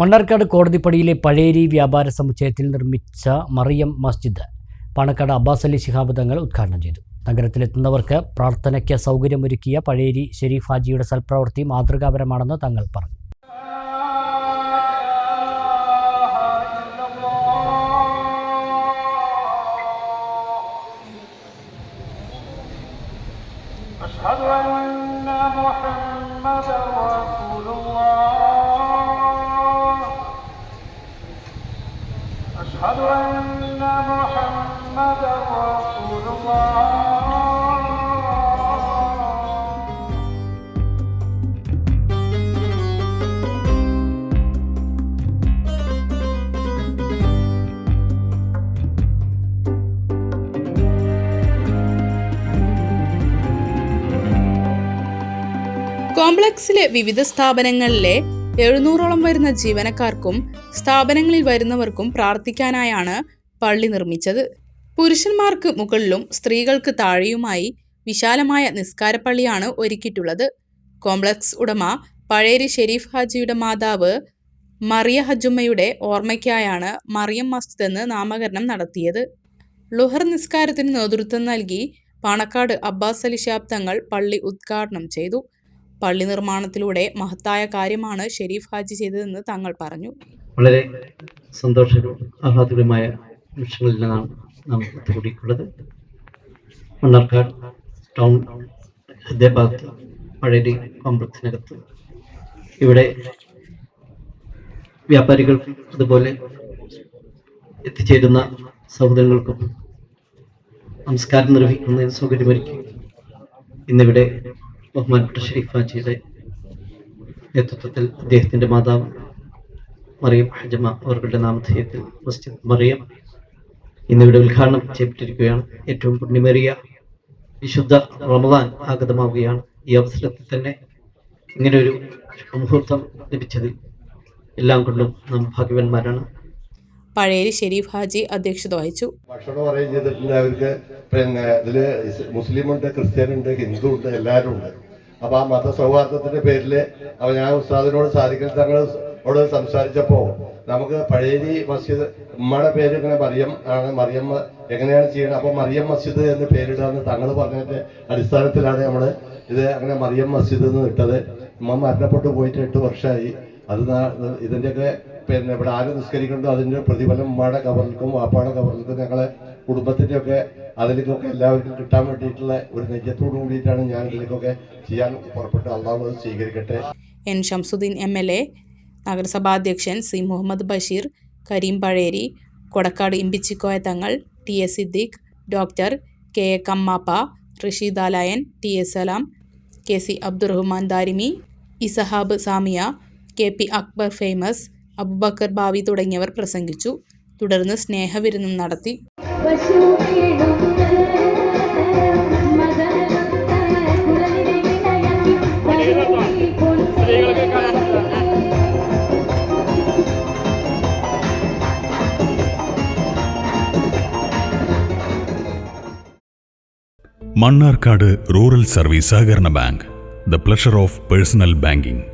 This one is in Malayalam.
മണ്ണാർക്കാട് കോടതിപ്പടിയിലെ പഴേരി വ്യാപാര സമുച്ചയത്തിൽ നിർമ്മിച്ച മറിയം മസ്ജിദ് പാണക്കാട് അബ്ബാസ് അലി ശിഹാബ് തങ്ങൾ ഉദ്ഘാടനം ചെയ്തു നഗരത്തിലെത്തുന്നവർക്ക് പ്രാർത്ഥനയ്ക്ക് സൗകര്യമൊരുക്കിയ പഴേരി ഷെരീഫ് ഹാജിയുടെ സൽപ്രവൃത്തി മാതൃകാപരമാണെന്ന് തങ്ങൾ പറഞ്ഞു أشهد أن محمدا رسول أشهد أن محمدا رسول الله കോംപ്ലക്സിലെ വിവിധ സ്ഥാപനങ്ങളിലെ എഴുന്നൂറോളം വരുന്ന ജീവനക്കാർക്കും സ്ഥാപനങ്ങളിൽ വരുന്നവർക്കും പ്രാർത്ഥിക്കാനായാണ് പള്ളി നിർമ്മിച്ചത്. പുരുഷന്മാർക്ക് മുകളിലും സ്ത്രീകൾക്ക് താഴെയുമായി വിശാലമായ നിസ്കാരപ്പള്ളിയാണ് ഒരുക്കിയിട്ടുള്ളത്. കോംപ്ലക്സ് ഉടമ പഴേരി ഷെരീഫ് ഹാജിയുടെ മാതാവ് മറിയ ഹജുമ്മയുടെ ഓർമ്മയ്ക്കായാണ് മറിയം മസ്ജിദ് എന്ന് നാമകരണം നടത്തിയത്. ലുഹർ നിസ്കാരത്തിന് നേതൃത്വം നൽകി പാണക്കാട് അബ്ബാസ് അലി ശാബ്ദങ്ങൾ പള്ളി ഉദ്ഘാടനം ചെയ്തു. പള്ളി നിർമ്മാണത്തിലൂടെ മഹത്തായ കാര്യമാണ് ഷെരീഫ് ഹാജി ചെയ്തതെന്ന് തങ്ങൾ പറഞ്ഞു. വളരെ സന്തോഷകരവും ആഹ്ലാദകരമായ നിമിഷങ്ങളിൽ നിന്നാണ് നാം ഒത്തുകൂടിയിട്ടുള്ളത്. മണ്ണാർക്കാട് ടൗൺ ഹൃദയഭാഗത്ത് പഴയ കോംപ്ലക്സിനകത്ത്. ഇവിടെ വ്യാപാരികൾ അതുപോലെ എത്തിച്ചേരുന്ന സഹോദരങ്ങൾക്കും നമസ്കാരം നിർവഹിക്കുന്നതിന് സൗകര്യമൊരുക്കി ഇന്നിവിടെ ബഹുമാനപ്പെട്ട ഷെരീഫ് ഹാജിയുടെ നേതൃത്വത്തിൽ അദ്ദേഹത്തിന്റെ മാതാവ് മറിയം ഹജമ അവരുടെ നാമധേയത്തിൽ മസ്ജിദ് മറിയം ഇന്നിവിടെ ഉദ്ഘാടനം ചെയ്യപ്പെട്ടിരിക്കുകയാണ്. ഏറ്റവും പുണ്യമേറിയ വിശുദ്ധ റമദാൻ ആഗതമാവുകയാണ്. ഈ അവസരത്തിൽ തന്നെ ഇങ്ങനെ ഒരു മുഹൂർത്തം ലഭിച്ചതിൽ എല്ലാം കൊണ്ടും നാം ഭാഗ്യവാന്മാരാണ്. പഴയരി ഷെരീഫ് ഹാജി അധ്യക്ഷത വഹിച്ചു. ഭക്ഷണം അറേഞ്ച് ചെയ്തിട്ടുണ്ട് അവർക്ക്. പിന്നെ ഇതിൽ മുസ്ലിം ഉണ്ട് ക്രിസ്ത്യൻ ഉണ്ട് ഹിന്ദു ഉണ്ട് എല്ലാവരും ഉണ്ട് അപ്പൊ ആ മത സൗഹാർദ്ദത്തിന്റെ പേരിൽ അപ്പൊ ഞാൻ ഉസ്താദിനോട് സാധിക്കൽ തങ്ങളോട് സംസാരിച്ചപ്പോ നമുക്ക് പഴയരി മസ്ജിദ് ഉമ്മയുടെ പേര് ഇങ്ങനെ മറിയം ആണ് മറിയം എങ്ങനെയാണ് ചെയ്യുന്നത് അപ്പൊ മറിയം മസ്ജിദ് എന്ന് പേരിടാന്ന് തങ്ങൾ പറഞ്ഞതിന്റെ അടിസ്ഥാനത്തിലാണ് നമ്മൾ ഇത് അങ്ങനെ മറിയം മസ്ജിദ് എന്ന് ഇട്ടത്. ഉമ്മ മരണപ്പെട്ടു പോയിട്ട് എട്ട് വർഷമായി അത് ഇതിന്റെയൊക്കെ പിന്നെ ഇവിടെ ആര് നിസ്കരിക്കുന്നുണ്ടോ അതിന്റെ പ്രതിഫലം ഉമ്മയുടെ ഗവർണർക്കും വാപ്പാടെ ഗവർണർക്കും ഞങ്ങളെ കുടുംബത്തിന്റെയൊക്കെ അതിലേക്കൊക്കെ എല്ലാവർക്കും കിട്ടാൻ വേണ്ടിയിട്ടുള്ള ഒരു നെയ്യത്തോടു കൂടിയിട്ടാണ് ഞാൻ ഇതിലേക്കൊക്കെ ചെയ്യാൻ പുറപ്പെട്ട് അള്ളാഹു സ്വീകരിക്കട്ടെ. N Shamsuddin M L A നഗരസഭാ അധ്യക്ഷൻ C Muhammad Basheer Kareem Pazheri Kodakkad Imbichikoya Thangal T S Siddique doctor K A Kammappa Rasheed T S Salam K C Abdurahman Darimi Isahab Samiya K P Akbar famous Abubakar Bavi തുടങ്ങിയവർ പ്രസംഗിച്ചു. തുടർന്ന് സ്നേഹവിരുന്നും നടത്തി. മണ്ണാർക്കാട് റൂറൽ സർവീസ് സഹകരണ bank the pleasure of personal banking.